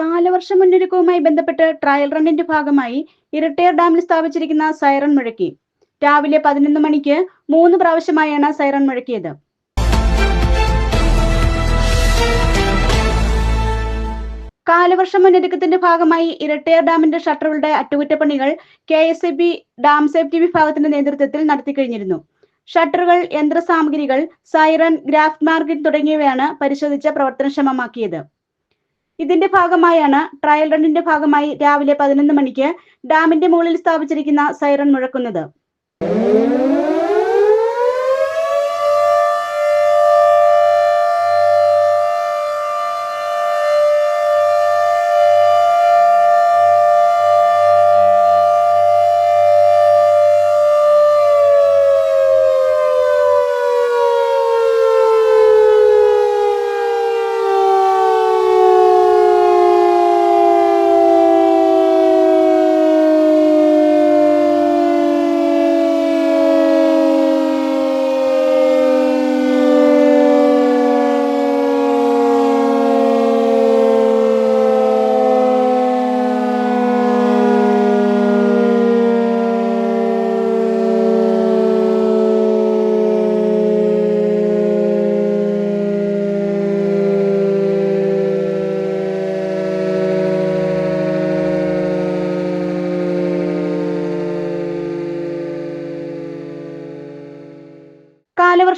കാലവർഷ മുന്നൊരുക്കവുമായി ബന്ധപ്പെട്ട് ട്രയൽ റണ്ണിന്റെ ഭാഗമായി ഇരട്ടയർ ഡാമിൽ സ്ഥാപിച്ചിരിക്കുന്ന സൈറൺ മുഴക്കി. രാവിലെ പതിനൊന്ന് മണിക്ക് മൂന്ന് പ്രാവശ്യമായാണ് സൈറൺ മുഴക്കിയത്. കാലവർഷ മുന്നൊരുക്കത്തിന്റെ ഭാഗമായി ഇരട്ടയർ ഡാമിന്റെ ഷട്ടറുകളുടെ അറ്റകുറ്റപ്പണികൾ K S E B dam safety വിഭാഗത്തിന്റെ നേതൃത്വത്തിൽ നടത്തി കഴിഞ്ഞിരുന്നു. ഷട്ടറുകൾ യന്ത്രസാമഗ്രികൾ സൈറൺ ഗ്രാഫ്റ്റ് മാർക്കറ്റ് തുടങ്ങിയവയാണ് പരിശോധിച്ച് പ്രവർത്തനക്ഷമമാക്കിയത്. ഇതിന്റെ ഭാഗമായാണ് ട്രയൽ റണ്ണിന്റെ ഭാഗമായി രാവിലെ പതിനൊന്ന് മണിക്ക് ഡാമിന്റെ മുകളിൽ സ്ഥാപിച്ചിരിക്കുന്ന സൈറൺ മുഴക്കുന്നത്.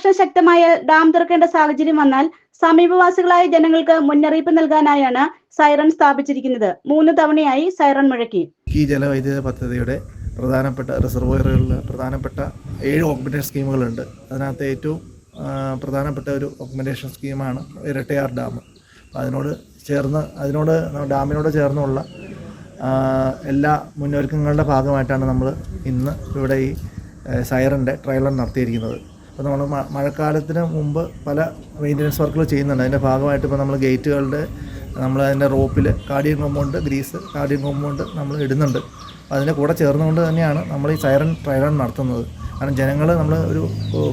കാലവർഷം ശക്തമായാൽ ഡാം തുറക്കേണ്ട സാഹചര്യം വന്നാൽ സമീപവാസികളായ ജനങ്ങൾക്ക് മുന്നറിയിപ്പ് നൽകാനായാണ് സൈറൺ സ്ഥാപിച്ചിരിക്കുന്നത്. മൂന്ന് തവണയായി സൈറൺ മുഴക്കി. ഈ ജലവൈദ്യുത പദ്ധതിയുടെ പ്രധാനപ്പെട്ട റിസർവോയറുകളിൽ പ്രധാനപ്പെട്ട ഏഴ് ഓഗ്മെന്റേഷൻ സ്കീമുകളുണ്ട് അതിനകത്ത് ഏറ്റവും പ്രധാനപ്പെട്ട ഒരു ഓഗ്മെന്റേഷൻ സ്കീമാണ് ഇരട്ടയാർ ഡാം. അതിനോട് ചേർന്ന് അതിനോട് ഡാമിനോട് ചേർന്നുള്ള എല്ലാ മുന്നൊരുക്കങ്ങളുടെ ഭാഗമായിട്ടാണ് നമ്മൾ ഇന്ന് ഇവിടെ ഈ സൈറന്റെ ട്രയലർ നടത്തിയിരിക്കുന്നത്. അപ്പോൾ നമ്മൾ മഴക്കാലത്തിന് മുമ്പ് പല മെയിന്റനൻസ് വർക്കുകൾ ചെയ്യുന്നുണ്ട്. അതിന്റെ ഭാഗമായിട്ട് ഇപ്പോൾ നമ്മൾ ഗേറ്റുകളുടെ നമ്മൾ അതിന്റെ റോപ്പിൽ cardium compound grease cardium compound നമ്മൾ ഇടുന്നുണ്ട്. അതിന്റെ കൂടെ ചേർന്നുകൊണ്ട് തന്നെയാണ് നമ്മൾ ഈ സൈറൺ ട്രയലർ നടത്തുന്നത്. കാരണം ജനങ്ങൾ നമ്മൾ ഒരു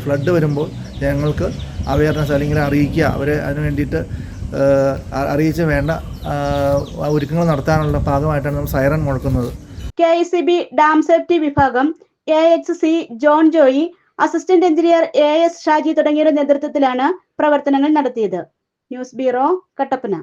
ഫ്ലഡ് വരുമ്പോൾ ജനങ്ങൾക്ക് അവയർനെസ് അല്ലെങ്കിൽ അറിയിക്കുക. അവരെ അതിന് വേണ്ടിയിട്ട് അറിയിച്ച് വേണ്ട ഒരുക്കങ്ങൾ നടത്താനുള്ള ഭാഗമായിട്ടാണ് നമ്മൾ siren മുഴക്കുന്നത്. K I C B dam safety വിഭാഗം A H C John Joy assistant engineer A S Shaji തുടങ്ങിയവരുടെ നേതൃത്വത്തിലാണ് പ്രവർത്തനങ്ങൾ നടത്തിയത്. News bureau Kattappana.